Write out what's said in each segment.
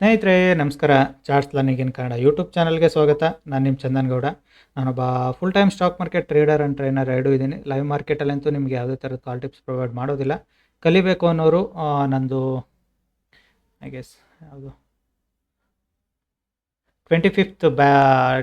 ಸ್ನೇಹಿತರೆ, ನಮಸ್ಕಾರ. Charts learning in Kannada YouTube ಚಾನಲ್ಗೆ ಸ್ವಾಗತ. ನಾನು ನಿಮ್ಮ ಚಂದನ್ ಗೌಡ ನಾನೊಬ್ಬ full time stock market trader and trainer ಎರಡೂ ಇದ್ದೀನಿ. ಲೈವ್ ಮಾರ್ಕೆಟಲ್ಲಂತೂ ನಿಮಗೆ ಯಾವುದೇ ಥರದ ಕಾಲ್ ಟಿಪ್ಸ್ ಪ್ರೊವೈಡ್ ಮಾಡೋದಿಲ್ಲ. ಕಲಿಬೇಕು ಅನ್ನೋರು ನಂದು ಐ ಗೆಸ್ ಯಾವುದು? ಟ್ವೆಂಟಿ ಫಿಫ್ತ್ ಬ್ಯಾ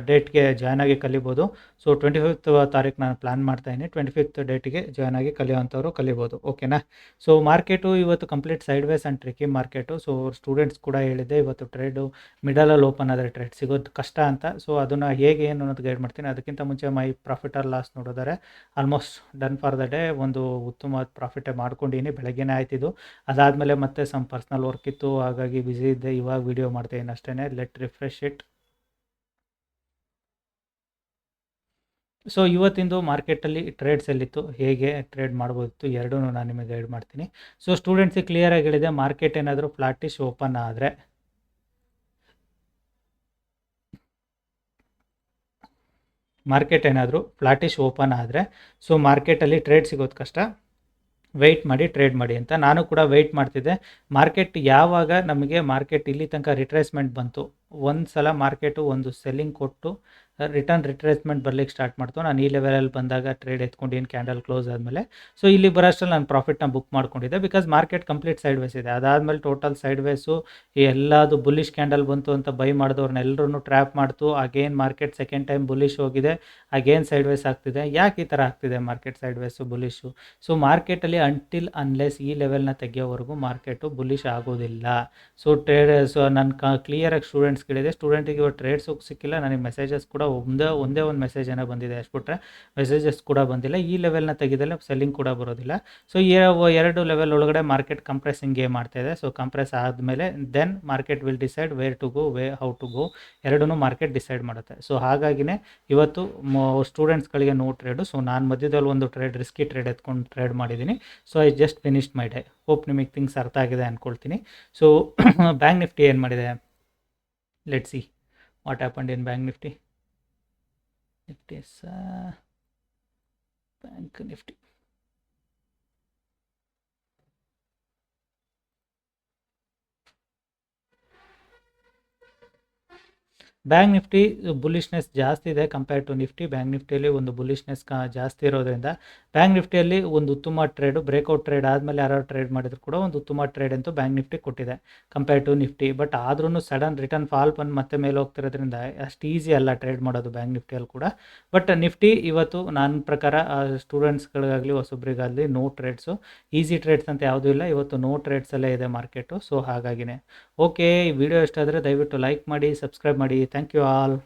ಡೇಟ್ಗೆ ಜಾಯ್ನ್ ಆಗಿ ಕಲಿಬೋದು. ಸೊ ಟ್ವೆಂಟಿ ಫಿಫ್ತ್ ತಾರೀಕು ನಾನು ಪ್ಲ್ಯಾನ್ ಮಾಡ್ತಾಯಿದ್ದೀನಿ ಟ್ವೆಂಟಿ ಫಿಫ್ತ್ ಡೇಟಿಗೆ ಜಾಯ್ನ್ ಆಗಿ ಕಲಿಯೋವಂಥವ್ರು ಕಲಿಬೋದು. ಓಕೆನಾ ಸೊ ಮಾರ್ಕೆಟು ಇವತ್ತು complete sideways and tricky market so students ಕೂಡ ಹೇಳಿದೆ ಇವತ್ತು ಟ್ರೇಡು ಮಿಡಲಲ್ಲಿ ಓಪನ್ ಆದರೆ ಟ್ರೇಡ್ ಸಿಗೋದು ಕಷ್ಟ ಅಂತ. ಸೊ ಅದನ್ನು ಹೇಗೆ ಏನು ಅನ್ನೋದು ಗೈಡ್ ಮಾಡ್ತೀನಿ. ಅದಕ್ಕಿಂತ ಮುಂಚೆ ಮೈ ಪ್ರಾಫಿಟ್ ಆರ್ ಲಾಸ್ ನೋಡಿದರೆ almost done for the day ಒಂದು ಉತ್ತಮ ಪ್ರಾಫಿಟೇ ಮಾಡ್ಕೊಂಡಿದ್ದೀನಿ. ಬೆಳಗ್ಗೆನೇ ಆಯ್ತಿದ್ದು ಅದಾದಮೇಲೆ ಮತ್ತೆ ಸಮ್ ಪರ್ಸ್ನಲ್ ವರ್ಕ್ ಇತ್ತು. ಹಾಗಾಗಿ ಬ್ಯುಸಿ ಇದ್ದೆ. ಇವಾಗ ವೀಡಿಯೋ ಮಾಡ್ತಾಯಿದ್ದೀನಿ ಅಷ್ಟೇ ಲೆಟ್ ರಿಫ್ರೆಶ್ ಇಟ್ ಸೊ ಇವತ್ತಿಂದು ಮಾರ್ಕೆಟಲ್ಲಿ ಟ್ರೇಡ್ಸ್ ಎಲ್ಲಿತ್ತು, ಹೇಗೆ ಟ್ರೇಡ್ ಮಾಡ್ಬೋದಿತ್ತು ಎರಡೂ ನಾನು ನಿಮಗೆ ಗೈಡ್ ಮಾಡ್ತೀನಿ. ಸೊ ಸ್ಟೂಡೆಂಟ್ಸಿಗೆ ಕ್ಲಿಯರಾಗಿ ಹೇಳಿದೆ ಮಾರ್ಕೆಟ್ ಏನಾದರೂ ಫ್ಲಾಟಿಶ್ ಓಪನ್ ಆದರೆ. ಮಾರ್ಕೆಟ್ ಏನಾದರೂ ಫ್ಲಾಟಿಶ್ ಓಪನ್ ಆದರೆ ಸೊ ಮಾರ್ಕೆಟಲ್ಲಿ ಟ್ರೇಡ್ ಸಿಗೋದು ಕಷ್ಟ. ವೆಯ್ಟ್ ಮಾಡಿ ಟ್ರೇಡ್ ಮಾಡಿ ಅಂತ. ನಾನು ಕೂಡ ವೆಯ್ಟ್ ಮಾಡ್ತಿದ್ದೆ. ಮಾರ್ಕೆಟ್ ಯಾವಾಗ ನಮಗೆ ಮಾರ್ಕೆಟ್ ಇಲ್ಲಿ ತನಕ ರಿಟ್ರೇಸ್ಮೆಂಟ್ ಬಂತು? ಒಂದು ಸಲ ಮಾರ್ಕೆಟು ಒಂದು ಸೆಲ್ಲಿಂಗ್ ಕೊಟ್ಟು ರಿಟರ್ನ್ ರಿಟ್ರೇಸ್ಮೆಂಟ್ ಬರ್ಲಿಕ್ಕೆ ಸ್ಟಾರ್ಟ್ ಮಾಡ್ತು. ನಾನು ಈ ಲೆವೆಲಲ್ಲಿ ಬಂದಾಗ ಟ್ರೇಡ್ ಎತ್ಕೊಂಡಿದ್ದೀನಿ ಕ್ಯಾಂಡಲ್ ಕ್ಲೋಸ್ ಆದಮೇಲೆ ಸೊ ಇಲ್ಲಿ ಬರೋಷ್ಟರಲ್ಲಿ ನಾನು ಪ್ರಾಫಿಟ್ನ ಬುಕ್ ಮಾಡ್ಕೊಂಡಿದ್ದೆ because market complete sideways ಇದೆ. ಅದಾದಮೇಲೆ ಟೋಟಲ್ ಸೈಡ್ ವೇಸು ಎಲ್ಲದು ಬುಲ್ಲಿಶ್ ಕ್ಯಾಂಡಲ್ ಬಂತು ಅಂತ ಬೈ ಮಾಡಿದವ್ರನ್ನೆಲ್ಲರೂ ಟ್ರ್ಯಾಪ್ ಮಾಡ್ತು. Again market second time bullish ಹೋಗಿದೆ. ಅಗೇನ್ ಸೈಡ್ ವೇಸ್ ಆಗ್ತಿದೆ. ಯಾಕೆ ಈ ಥರ ಆಗ್ತಿದೆ market sideways bullish so ಮಾರ್ಕೆಟಲ್ಲಿ ಅಂಟಿಲ್ ಅನ್ಲೆಸ್ ಈ ಲೆವೆಲ್ನ ತೆಗಿಯೋವರೆಗೂ ಮಾರ್ಕೆಟು ಬುಲ್ಲಿಶ್ ಆಗೋದಿಲ್ಲ. ಸೊ ಟ್ರೇಡ್ ಸೊ ನನ್ನ ಕ್ಲಿಯರಾಗಿ ಸ್ಟೂಡೆಂಟ್ಸ್ ಕೇಳಿದೆ. ಸ್ಟೂಡೆಂಟಿಗೆ ಇವಾಗ ಟ್ರೇಡ್ಸ್ ಸಿಕ್ಕಿಲ್ಲ. ನನಗೆ ಮೆಸೇಜಸ್ ಕೂಡ ಒಂದೇ ಒಂದೇ ಒಂದು ಮೆಸೇಜ್ ಏನೋ ಬಂದಿದೆ ಅಷ್ಟ್ಬಿಟ್ರೆ ಮೆಸೇಜಸ್ ಕೂಡ ಬಂದಿಲ್ಲ. ಈ ಲೆವೆಲ್ನ ತೆಗೆದಲ್ಲೇ ಸೆಲ್ಲಿಂಗ್ ಕೂಡ ಬರೋದಿಲ್ಲ. ಸೊ ಎರಡು ಲೆವೆಲ್ ಒಳಗಡೆ ಮಾರ್ಕೆಟ್ ಕಂಪ್ರೆಸಿಂಗ್ ಗೇಮ್ ಮಾಡ್ತಾ ಇದೆ. ಸೊ ಕಂಪ್ರೆಸ್ ಆದಮೇಲೆ then market will decide where to go way how to go ಎರಡೂ ಮಾರ್ಕೆಟ್ ಡಿಸೈಡ್ ಮಾಡುತ್ತೆ. ಸೊ ಹಾಗಾಗಿನೇ ಇವತ್ತು ಸ್ಟೂಡೆಂಟ್ಸ್ಗಳಿಗೆ ನೋ ಟ್ರೇಡು ಸೊ ನಾನು ಮಧ್ಯದಲ್ಲಿ ಒಂದು ಟ್ರೇಡ್ ರಿಸ್ಕಿ ಟ್ರೇಡ್ ಎತ್ಕೊಂಡು ಟ್ರೇಡ್ ಮಾಡಿದ್ದೀನಿ. So I just finished my day hope ನಿಮಗೆ ಥಿಂಗ್ಸ್ ಅರ್ಥ ಆಗಿದೆ ಅಂದ್ಕೊಳ್ತೀನಿ ಸೊ ಬ್ಯಾಂಕ್ ನಿಫ್ಟಿ ಏನು ಮಾಡಿದೆ? Let see what happened in bank Nifty. Nifty ಸ bank Nifty bank Nifty bullishness ಜಾಸ್ತಿ ಇದೆ ಕಂಪೇರ್ ಟು ನಿಫ್ಟಿ. ಬ್ಯಾಂಕ್ ನಿಫ್ಟಿಯಲ್ಲಿ ಒಂದು ಬುಲಿಶ್ನೆಸ್ ಜಾಸ್ತಿ ಇರೋದ್ರಿಂದ ಬ್ಯಾಂಕ್ ನಿಫ್ಟಿಯಲ್ಲಿ ಒಂದು ಉತ್ತಮ ಟ್ರೇಡು ಬ್ರೇಕ್ಔಟ್ ಟ್ರೇಡ್ ಆದಮೇಲೆ ಯಾರು ಟ್ರೇಡ್ ಮಾಡಿದ್ರು ಕೂಡ ಒಂದು ಉತ್ತಮ ಟ್ರೇಡ್ ಅಂತೂ ಬ್ಯಾಂಕ್ ನಿಫ್ಟಿ ಕೊಟ್ಟಿದೆ ಕಂಪೇರ್ ಟು ನಿಫ್ಟಿ. ಬಟ್ ಆದ್ರೂ ಸಡನ್ ರಿಟರ್ನ್ ಫಾಲ್ ಬಂದು ಮತ್ತೆ ಮೇಲೆ ಹೋಗ್ತಿರೋದ್ರಿಂದ ಅಷ್ಟು ಈಸಿ ಅಲ್ಲ ಟ್ರೇಡ್ ಮಾಡೋದು ಬ್ಯಾಂಕ್ ನಿಫ್ಟಿಯಲ್ಲಿ ಕೂಡ. ಬಟ್ ನಿಫ್ಟಿ ಇವತ್ತು ನನ್ನ ಪ್ರಕಾರ ಸ್ಟೂಡೆಂಟ್ಸ್ಗಳಿಗಾಗಲಿ ಹೊಸೊಬ್ರಿಗಾಗಲಿ ನೋ ಟ್ರೇಡ್ಸು ಈಸಿ ಟ್ರೇಡ್ಸ್ ಅಂತ ಯಾವುದೂ ಇಲ್ಲ. ಇವತ್ತು ನೋ ಟ್ರೇಡ್ಸಲ್ಲೇ ಇದೆ ಮಾರ್ಕೆಟು ಸೊ ಹಾಗಾಗಿನೇ. ಓಕೆ ವಿಡಿಯೋ ಇಷ್ಟ ದಯವಿಟ್ಟು ಲೈಕ್ ಮಾಡಿ ಸಬ್ಸ್ಕ್ರೈಬ್ ಮಾಡಿ. Thank you all.